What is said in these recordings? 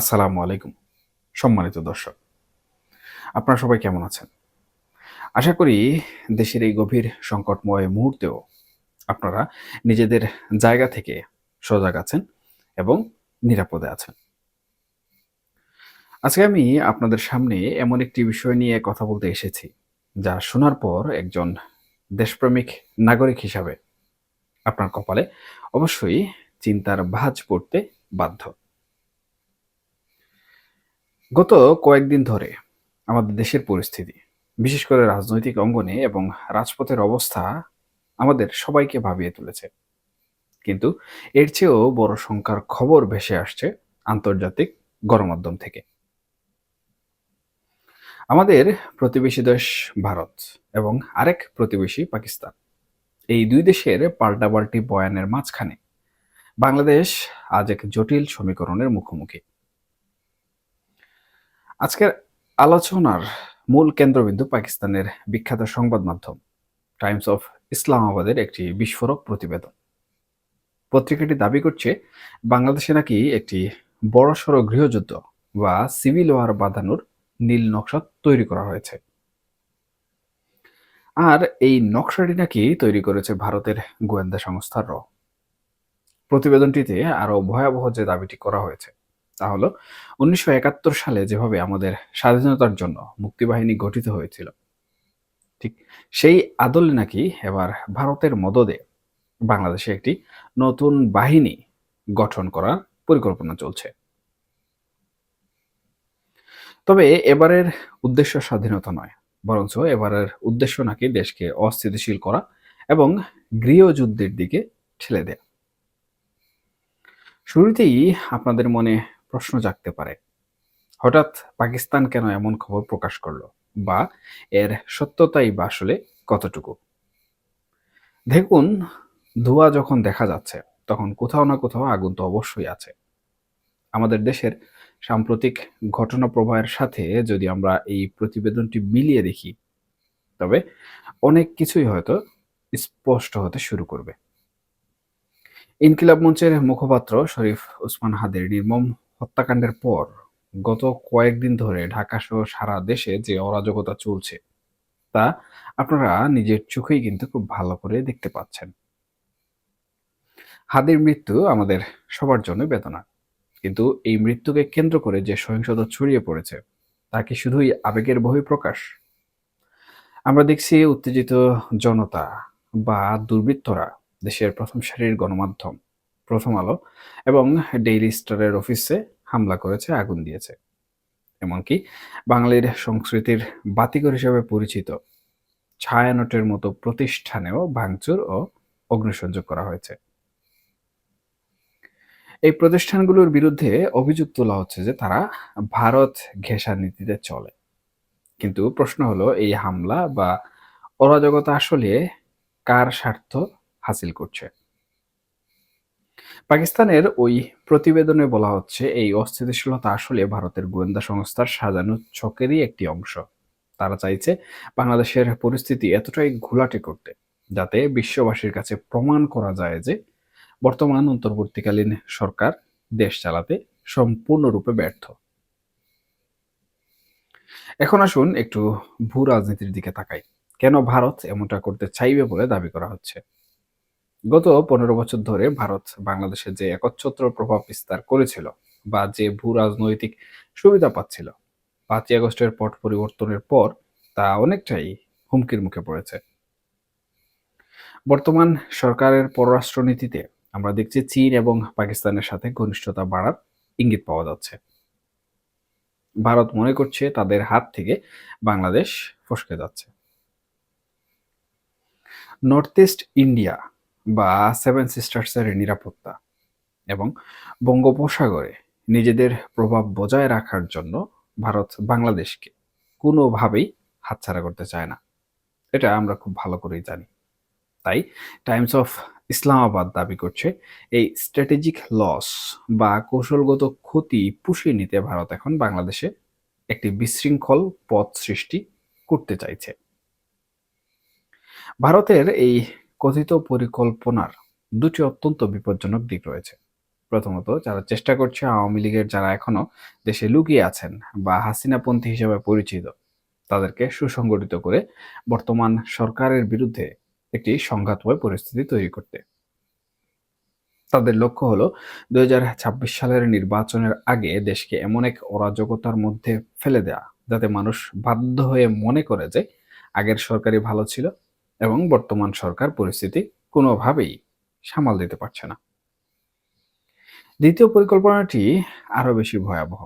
আসসালামু আলাইকুম, সম্মানিত দর্শক। আপনারা সবাই কেমন আছেন? আশা করি দেশের এই গভীর সংকটময় মুহূর্তেও আপনারা নিজেদের জায়গা থেকে সজাগ আছেন এবং নিরাপদে আছেন। আজকে আমি আপনাদের সামনে এমন একটি বিষয় নিয়ে কথা বলতে এসেছি, যা শোনার পর একজন দেশপ্রেমিক নাগরিক হিসাবে আপনার কপালে অবশ্যই চিন্তার ভাঁজ পড়তে বাধ্য। গত কয়েকদিন ধরে আমাদের দেশের পরিস্থিতি, বিশেষ করে রাজনৈতিক অঙ্গনে এবং রাজপথের অবস্থা আমাদের সবাইকে ভাবিয়ে তুলেছে। কিন্তু এর চেয়েও বড় সংখ্যার খবর ভেসে আসছে আন্তর্জাতিক গণমাধ্যম থেকে। আমাদের প্রতিবেশী দেশ ভারত এবং আরেক প্রতিবেশী পাকিস্তান। এই দুই দেশের পাল্টাপাল্টি বয়ানের মাঝখানে বাংলাদেশ আজ এক জটিল সমীকরণের মুখোমুখি। আজকের আলোচনার মূল কেন্দ্রবিন্দু পাকিস্তানের বিখ্যাত সংবাদ মাধ্যম, টাইমস অফ ইসলামাবাদের একটি বিস্ফোরক প্রতিবেদন। পত্রিকাটি দাবি করছে, বাংলাদেশে নাকি একটি বড়সড় গৃহযুদ্ধ বা সিভিল ওয়ার বাঁধানোর নীল নকশা তৈরি করা হয়েছে। আর এই নকশাটি নাকি তৈরি করেছে ভারতের গোয়েন্দা সংস্থার প্রতিবেদনটিতে আরও ভয়াবহ যে দাবিটি করা হয়েছে তা হলো উনিশশো একাত্তর সালে যেভাবে আমাদের স্বাধীনতার জন্য মুক্তিবাহিনী গঠিত হয়েছিল, ঠিক সেই আদলে নাকি এবার ভারতের মদদে বাংলাদেশে একটি নতুন বাহিনী গঠন করার পরিকল্পনা চলছে। তবে এবারের উদ্দেশ্য স্বাধীনতা নয়, বরঞ্চ এবারের উদ্দেশ্য নাকি দেশকে অস্থিতিশীল করা এবং গৃহযুদ্ধের দিকে ঠেলে দেয়া। শুরুতেই আপনাদের মনে প্রশ্ন জাগতে পারে। হঠাৎ পাকিস্তান কেন এমন খবর প্রকাশ করল? বা এর সত্যতাই বা আসলে কতটুকু? দেখুন, ধোঁয়া যখন দেখা যাচ্ছে, তখন কোথাও না কোথাও আগুন তো অবশ্যই আছে। আমাদের দেশের সাম্প্রতিক ঘটনা প্রবাহের সাথে যদি আমরা এই প্রতিবেদনটি মিলিয়ে দেখি, তবে অনেক কিছুই হয়তো স্পষ্ট হতে শুরু করবে। ইনকিলাব মঞ্চের মুখপাত্র শরীফ ওসমান হাদের নির্মম হত্যাকাণ্ডের পর গত কয়েকদিন ধরে ঢাকা সহ সারা দেশে যে অরাজকতা চলছে, তা আপনারা নিজের চোখেই কিন্তু খুব ভালো করে দেখতে পাচ্ছেন। হাদির মৃত্যু আমাদের সবার জন্য বেদনা। কিন্তু এই মৃত্যুকে কেন্দ্র করে যে সহিংসতা ছড়িয়ে পড়েছে, তা কি শুধুই আবেগের বহিঃপ্রকাশ? আমরা দেখছি উত্তেজিত জনতা বা দুর্বৃত্তরা দেশের প্রথম সারির গণমাধ্যম। প্রথম আলো, এবং ডেইলি স্টারের অফিসে হামলা করেছে, আগুন দিয়েছে। এমনকি বাঙালির সংস্কৃতির বাতিঘর হিসেবে পরিচিত ছায়ানটের মতো প্রতিষ্ঠানেও ভাঙচুর ও অগ্নিসংযোগ করা হয়েছে। এই প্রতিষ্ঠানগুলোর বিরুদ্ধে অভিযোগ তোলা হচ্ছে যে তারা ভারত ঘেঁষা নীতিতে চলে। কিন্তু প্রশ্ন হলো, এই হামলা বা অরাজকতা আসলে কার স্বার্থ হাসিল করছে? পাকিস্তানের ওই প্রতিবেদনে বলা হচ্ছে, এই অস্থিতিশীলতা আসলে ভারতের গোয়েন্দা সংস্থার সাজানো ছকেরই একটি অংশ। তারা চাইছে বাংলাদেশের পরিস্থিতি এতটাই ঘোলাটে করতে, যাতে বিশ্ববাসীর কাছে প্রমাণ করা যায় যে বর্তমান অন্তর্বর্তীকালীন সরকার দেশ চালাতে সম্পূর্ণরূপে ব্যর্থ। এখন আসুন একটু ভূ রাজনীতির দিকে তাকাই। কেন ভারত এমনটা করতে চাইবে বলে দাবি করা হচ্ছে? গত পনেরো বছর ধরে ভারত বাংলাদেশে যে একচ্ছত্র প্রভাব বিস্তার করেছিল বা যে ভূ রাজনৈতিক সুবিধা পাচ্ছিল, পাঁচই আগস্টের পট পরিবর্তনের পর তা অনেকটাই হুমকির মুখে পড়েছে। বর্তমান সরকারের পররাষ্ট্রনীতিতে আমরা দেখছি চীন এবং পাকিস্তানের সাথে ঘনিষ্ঠতা বাড়ার ইঙ্গিত পাওয়া যাচ্ছে। ভারত মনে করছে তাদের হাত থেকে বাংলাদেশ ফসকে যাচ্ছে। নর্থ ইস্ট ইন্ডিয়া বা সেভেন সিস্টার্সের নিরাপত্তা এবং বঙ্গোপসাগরে নিজেদের প্রভাব বজায় রাখার জন্য ভারত বাংলাদেশকে কোনোভাবেই হাতছাড়া করতে চায় না। এটা আমরা খুব ভালো করেই জানি। তাই টাইমস অফ ইসলামাবাদ দাবি করছে, এই স্ট্র্যাটেজিক লস বা কৌশলগত ক্ষতি পুষিয়ে নিতে ভারত এখন বাংলাদেশে একটি বিশৃঙ্খল পথ সৃষ্টি করতে চাইছে। ভারতের এই কথিত পরিকল্পনার দুটি অত্যন্ত বিপজ্জনক দিক রয়েছে। প্রথমত, যারা চেষ্টা করছে আওয়ামী লীগের যারা এখনও দেশে লুকিয়ে আছেন বা হাসিনাপন্থী হিসেবে পরিচিত, তাদেরকে সুসংগঠিত করে বর্তমান সরকারের বিরুদ্ধে একটি সংঘাতময় পরিস্থিতি তৈরি করতে। তাদের লক্ষ্য হলো, দুই হাজার ছাব্বিশ সালের নির্বাচনের আগে দেশকে এমন এক অরাজকতার মধ্যে ফেলে দেয়া, যাতে মানুষ বাধ্য হয়ে মনে করে যে আগের সরকারই ভালো ছিল। এবং বর্তমান সরকার পরিস্থিতি কোনোভাবেই সামাল দিতে পারছে না। দ্বিতীয় পরিকল্পনাটি আরও বেশি ভয়াবহ।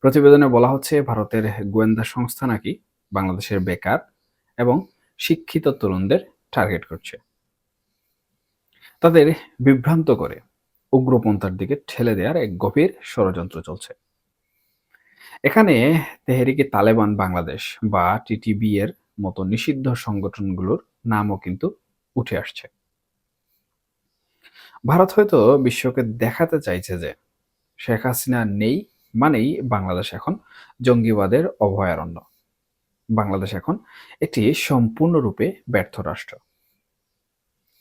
প্রতিবেদনে বলা হচ্ছে ভারতের গোয়েন্দা সংস্থা নাকি বাংলাদেশের বেকার এবং শিক্ষিত তরুণদের টার্গেট করছে। তাদের বিভ্রান্ত করে উগ্রপন্থার দিকে ঠেলে দেওয়ার এক গভীর ষড়যন্ত্র চলছে। এখানে তেহরিকে তালেবান বাংলাদেশ বা টিটিবি এর মতো নিষিদ্ধ সংগঠনগুলোর নামও কিন্তু উঠে আসছে। ভারত হয়তো বিশ্বকে দেখাতে চাইছে যে শেখ হাসিনা নেই মানেই বাংলাদেশ এখন জঙ্গিবাদের অভয়ারণ্য। বাংলাদেশ এখন একটি সম্পূর্ণরূপে ব্যর্থ রাষ্ট্র।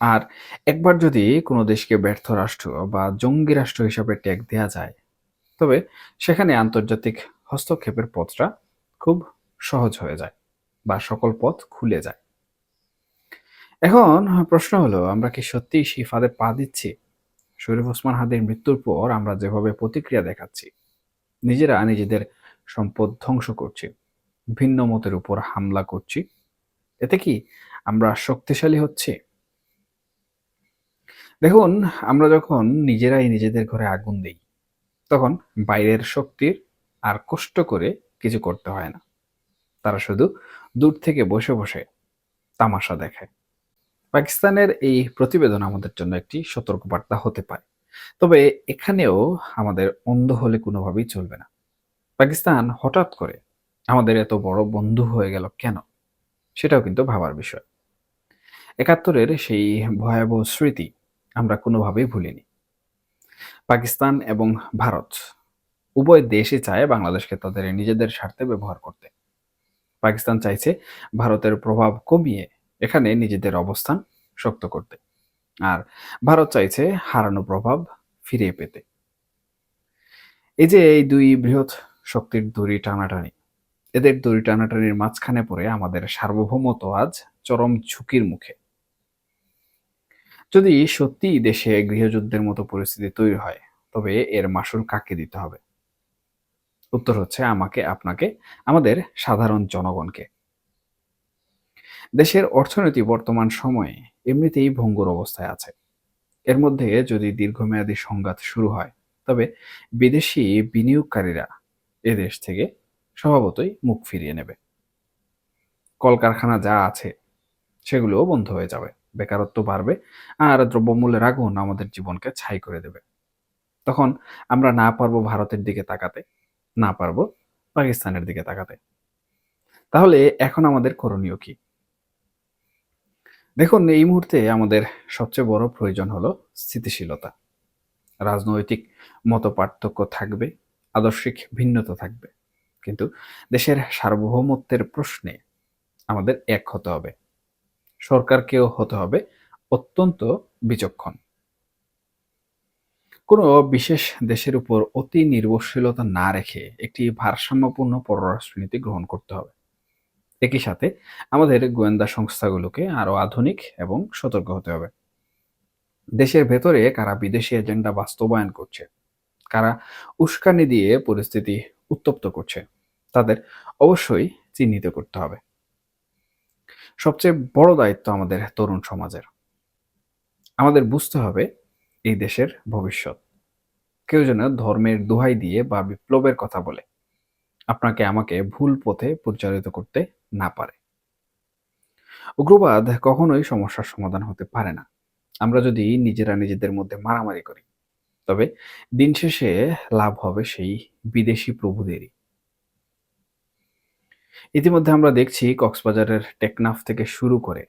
আর একবার যদি কোনো দেশকে ব্যর্থ রাষ্ট্র বা জঙ্গি রাষ্ট্র হিসাবে ট্যাগ দেওয়া যায়, তবে সেখানে আন্তর্জাতিক হস্তক্ষেপের পথটা খুব সহজ হয়ে যায়। বা সকল পথ খুলে যায়। এখন প্রশ্ন হলো, আমরা কি সত্যিই সেই ফাঁদে পা দিচ্ছি? শরীফ ওসমান হাদির মৃত্যুর পর আমরা যেভাবে প্রতিক্রিয়া দেখাচ্ছি, নিজেরা নিজেদের সম্পদ ধ্বংস করছি, ভিন্ন মতের উপর হামলা করছি, এতে কি আমরা শক্তিশালী হচ্ছি? দেখুন, আমরা যখন নিজেরাই নিজেদের ঘরে আগুন দিই, তখন বাইরের শক্তির আর কষ্ট করে কিছু করতে হয় না। তারা শুধু দূর থেকে বসে বসে তামাশা দেখে পাকিস্তানের এই প্রতিবেদন আমাদের জন্য একটি সতর্কবার্তা হতে পারে। তবে এখানেও আমাদের অন্ধ হলে কোনোভাবেই চলবে না। পাকিস্তান হঠাৎ করে আমাদের এত বড় বন্ধু হয়ে গেল কেন? সেটাও কিন্তু ভাবার বিষয়। একাত্তরের সেই ভয়াবহ স্মৃতি আমরা কোনোভাবেই ভুলিনি। পাকিস্তান এবং ভারত উভয় দেশই চায় বাংলাদেশকে তাদের নিজেদের স্বার্থে ব্যবহার করতে। পাকিস্তান চাইছে ভারতের প্রভাব কমিয়ে এখানে নিজেদের অবস্থান শক্ত করতে। আর ভারত চাইছে হারানো প্রভাব ফিরিয়ে পেতে। এই যে এই দুই বৃহৎ শক্তির দড়ি টানাটানি, এদের দড়ি টানাটানির মাঝখানে পড়ে আমাদের সার্বভৌমত্ব আজ চরম ঝুঁকির মুখে। যদি সত্যিই দেশে গৃহযুদ্ধের মতো পরিস্থিতি তৈরি হয়, তবে এর মাসুল কাকে দিতে হবে? উত্তর হচ্ছে আমাকে, আপনাকে, আমাদের সাধারণ জনগণকে। দেশের অর্থনীতি বর্তমান সময়ে এমনিতেই ভঙ্গুর অবস্থায় আছে। এর মধ্যে যদি দীর্ঘমেয়াদী সংঘাত শুরু হয়, তবে বিদেশি বিনিয়োগকারীরা এদেশ থেকে স্বভাবতই মুখ ফিরিয়ে নেবে। কলকারখানা যা আছে, সেগুলোও বন্ধ হয়ে যাবে, বেকারত্ব বাড়বে, আর দ্রব্যমূল্যের আগুন আমাদের জীবনকে ছাই করে দেবে। তখন আমরা না পারব ভারতের দিকে তাকাতে। না পারব পাকিস্তানের দিকে তাকাতে। তাহলে এখন আমাদের করণীয় কি? দেখুন, এই মুহূর্তে আমাদের সবচেয়ে বড় প্রয়োজন হলো স্থিতিশীলতা। রাজনৈতিক মত পার্থক্য থাকবে, আদর্শিক ভিন্নতা থাকবে। কিন্তু দেশের সার্বভৌমত্বের প্রশ্নে আমাদের এক হতে হবে। সরকারকেও হতে হবে অত্যন্ত বিচক্ষণ। কোনো বিশেষ দেশের উপর অতি নির্ভরশীলতা না রেখে একটি ভারসাম্যপূর্ণ পররাষ্ট্রনীতি গ্রহণ করতে হবে। একই সাথে আমাদের গোয়েন্দা সংস্থাগুলোকে আরও আধুনিক এবং সতর্ক হতে হবে। দেশের ভেতরে কারা বিদেশি এজেন্ডা বাস্তবায়ন করছে, কারা উস্কানি দিয়ে পরিস্থিতি উত্তপ্ত করছে, তাদের অবশ্যই চিহ্নিত করতে হবে। সবচেয়ে বড় দায়িত্ব আমাদের তরুণ সমাজের। আমাদের বুঝতে হবে এই দেশের ভবিষ্যৎ। কেউ যেন ধর্মের দোহাই দিয়ে বা বিপ্লবের কথা বলে। আপনাকে আমাকে ভুল পথে পরিচালিত করতে না পারে। উগ্রবাদ কখনোই সমস্যার সমাধান হতে পারে না। আমরা যদি নিজেরা নিজেদের মধ্যে মারামারি করি, তবে দিন শেষে লাভ হবে সেই বিদেশি প্রভুদেরই। ইতিমধ্যে আমরা দেখছি কক্সবাজারের টেকনাফ থেকে শুরু করে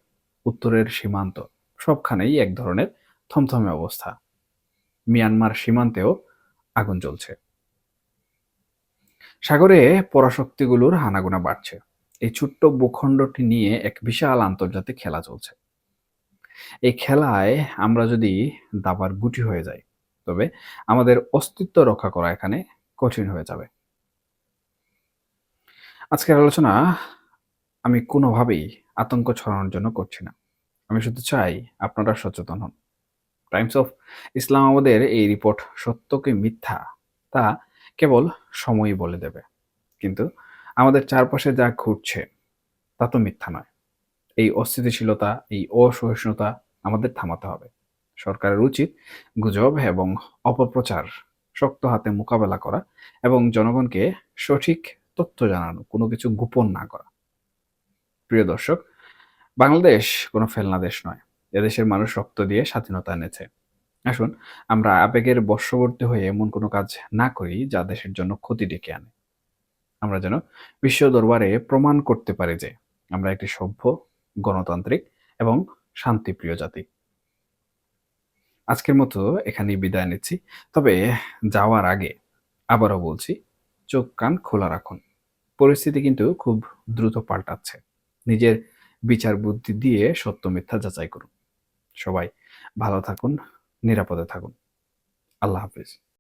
উত্তরের সীমান্ত, সবখানেই এক ধরনের থমথমে অবস্থা। মিয়ানমার সীমান্তেও আগুন জ্বলছে। সাগরে পরাশক্তিগুলোর হানাগোনা বাড়ছে। এই ছোট্ট ভূখণ্ডটি নিয়ে এক বিশাল আন্তর্জাতিক খেলা চলছে। এই খেলায় আমরা যদি দাবার গুটি হয়ে যাই, তবে আমাদের অস্তিত্ব রক্ষা করা এখানে কঠিন হয়ে যাবে। আজকের আলোচনা আমি কোনোভাবেই আতঙ্ক ছড়ানোর জন্য করছি না। আমি শুধু চাই আপনারা সচেতন হন। টাইমস অফ ইসলাম আমাদের এই রিপোর্ট সত্যকে মিথ্যা তা কেবল সময়ই বলে দেবে। কিন্তু আমাদের চারপাশে যা ঘটছে, তা তো মিথ্যা নয়। এই অস্থিতিশীলতা, এই অসহিষ্ণুতা আমাদের থামাতে হবে। সরকারের উচিত গুজব এবং অপপ্রচার শক্ত হাতে মোকাবেলা করা এবং জনগণকে সঠিক তথ্য জানানো, কোনো কিছু গোপন না করা। প্রিয় দর্শক, বাংলাদেশ কোনো ফেলনা দেশ নয়। এদেশের মানুষ রক্ত দিয়ে স্বাধীনতা এনেছে। আসুন, আমরা আবেগের বর্ষবর্তী হয়ে এমন কোনো কাজ না করি যা দেশের জন্য ক্ষতি ডেকে আনে। আমরা যেন বিশ্ব দরবারে প্রমাণ করতে পারি যে আমরা একটি সভ্য, গণতান্ত্রিক এবং শান্তিপ্রিয় জাতি। আজকের মতো এখানেই বিদায় নিচ্ছি। তবে যাওয়ার আগে আবারও বলছি, চোখ কান খোলা রাখুন। পরিস্থিতি কিন্তু খুব দ্রুত পাল্টাচ্ছে। নিজের বিচার বুদ্ধি দিয়ে সত্য মিথ্যা যাচাই করুন। সবাই ভালো থাকুন নিরাপদে থাকুন। আল্লাহ হাফিজ।